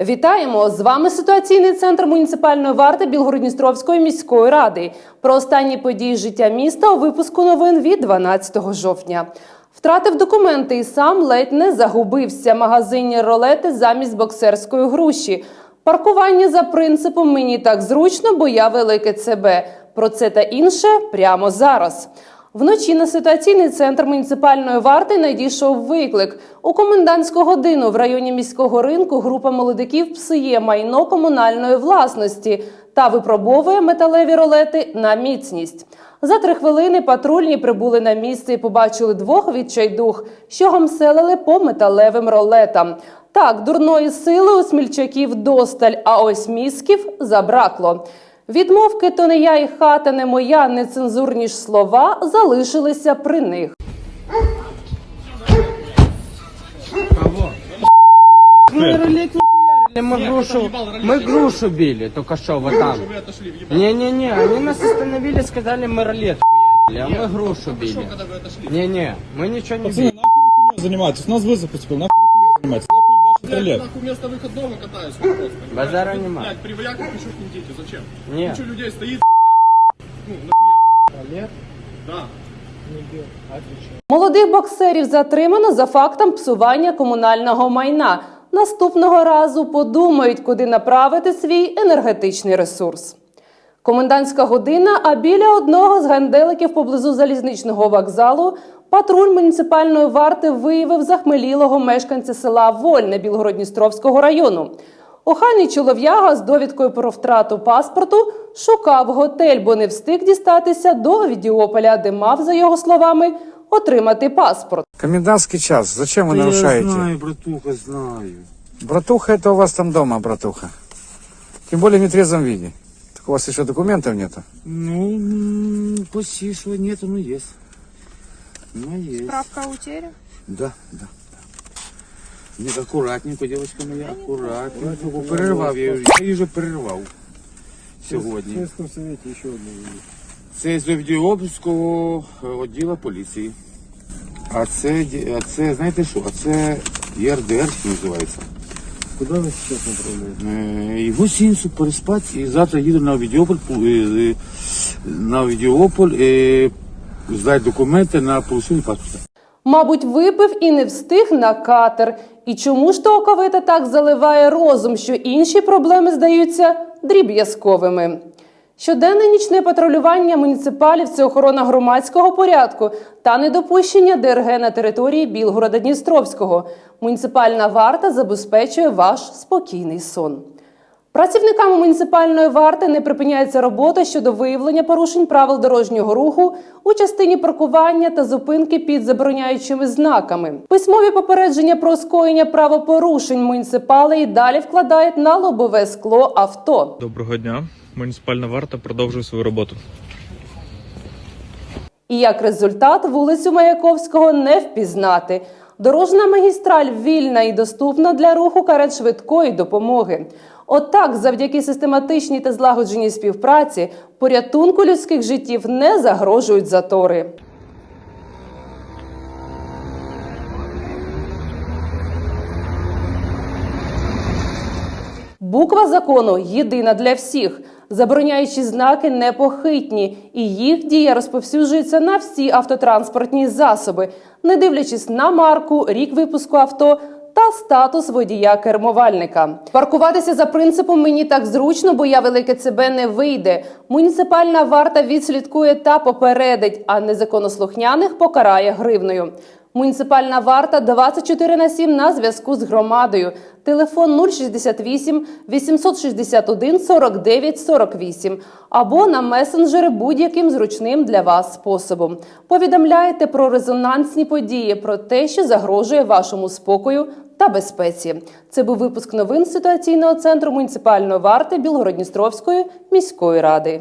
Вітаємо! З вами ситуаційний центр муніципальної варти Білгородністровської міської ради. Про останні події життя міста у випуску новин від 12 жовтня. Втратив документи і сам ледь не загубився. Магазинні ролети замість боксерської груші. Паркування за принципом мені так зручно, бо я велике ЦБ. Про це та інше прямо зараз. Вночі на ситуаційний центр муніципальної варти надійшов виклик. У комендантську годину в районі міського ринку група молодиків псує майно комунальної власності та випробовує металеві ролети на міцність. За три хвилини патрульні прибули на місце і побачили двох відчайдух, що гамселили по металевим ролетам. Так, дурної сили у смільчаків досталь, а ось мізків забракло. Відмовки то не я і хата не моя, нецензурні ж слова залишилися при них. Мы рулет не хуярили, мы грушу, мы грушу били, только что вот там. Не-не-не, они нас остановили, сказали, мы ролет хуярили, а мы грушу били. Не-не, мы ничего не Пацаны, били. нахуй вы хуйней занимаетесь? У нас вызов поступил, нахуй вы хуйней занимаетесь? Ролет? Нахуй вместо выходного катаюсь понимаешь? Базара нема. Блядь, при вояках пишу идите, зачем? Не. Куча людей стоит, блядь, ну, нахуя? Да. Молодих боксерів затримано за фактом псування комунального майна. Наступного разу подумають, куди направити свій енергетичний ресурс. Комендантська година, а біля одного з ганделиків поблизу залізничного вокзалу патруль муніципальної варти виявив захмелілого мешканця села Вольне Білгородністровського району. Охайний чолов'яга з довідкою про втрату паспорту шукав готель, бо не встиг дістатися до Відіополя, де мав, за його словами, отримати паспорт. Комендантский час. Зачем вы нарушаете? Я знаю, братуха, знаю. Братуха, это у вас там дома, братуха. Тем более в нетрезвом виде. Так у вас еще документов нету. Ну, почти что нету, но есть. Ну, есть. Справка о утере? Да, да, да. Нет, аккуратненько, девочка моя, аккуратненько. Перервав, я, її- я її вже перервав сьогодні. Це з Овдіопського відділу поліції. А це, ді- а це, знаєте що, а це ЄРДР що називається. Куда вы сейчас направляете? Е, Його сінцю переспати і завтра їду на Овідіополь, пу- е, е, на Овідіополь е, здати документи на получення паспорта. Мабуть, випив і не встиг на катер. І чому ж то оковита так заливає розум, що інші проблеми здаються дріб'язковими? Щоденне нічне патрулювання муніципалів це охорона громадського порядку та недопущення ДРГ на території Білгорода Дністровського. Муніципальна варта забезпечує ваш спокійний сон. Працівниками муніципальної варти не припиняється робота щодо виявлення порушень правил дорожнього руху у частині паркування та зупинки під забороняючими знаками. Письмові попередження про скоєння правопорушень муніципали і далі вкладають на лобове скло авто. Доброго дня. Муніципальна варта продовжує свою роботу. І як результат вулицю Маяковського не впізнати. Дорожна магістраль вільна і доступна для руху карет швидкої допомоги. Отак, завдяки систематичній та злагодженій співпраці, порятунку людських життів не загрожують затори. Буква закону єдина для всіх. Забороняючі знаки непохитні, і їх дія розповсюджується на всі автотранспортні засоби, не дивлячись на марку, рік випуску авто та статус водія кермувальника. Паркуватися за принципом мені так зручно, бо я велике ЦБ не вийде. Муніципальна варта відслідкує та попередить, а незаконослухняних покарає гривною. Муніципальна варта 24 на 7 на зв'язку з громадою. Телефон 068 861 49 48 або на месенджери будь-яким зручним для вас способом. Повідомляйте про резонансні події, про те, що загрожує вашому спокою та безпеці. Це був випуск новин ситуаційного центру муніципальної варти Білгородністровської міської ради.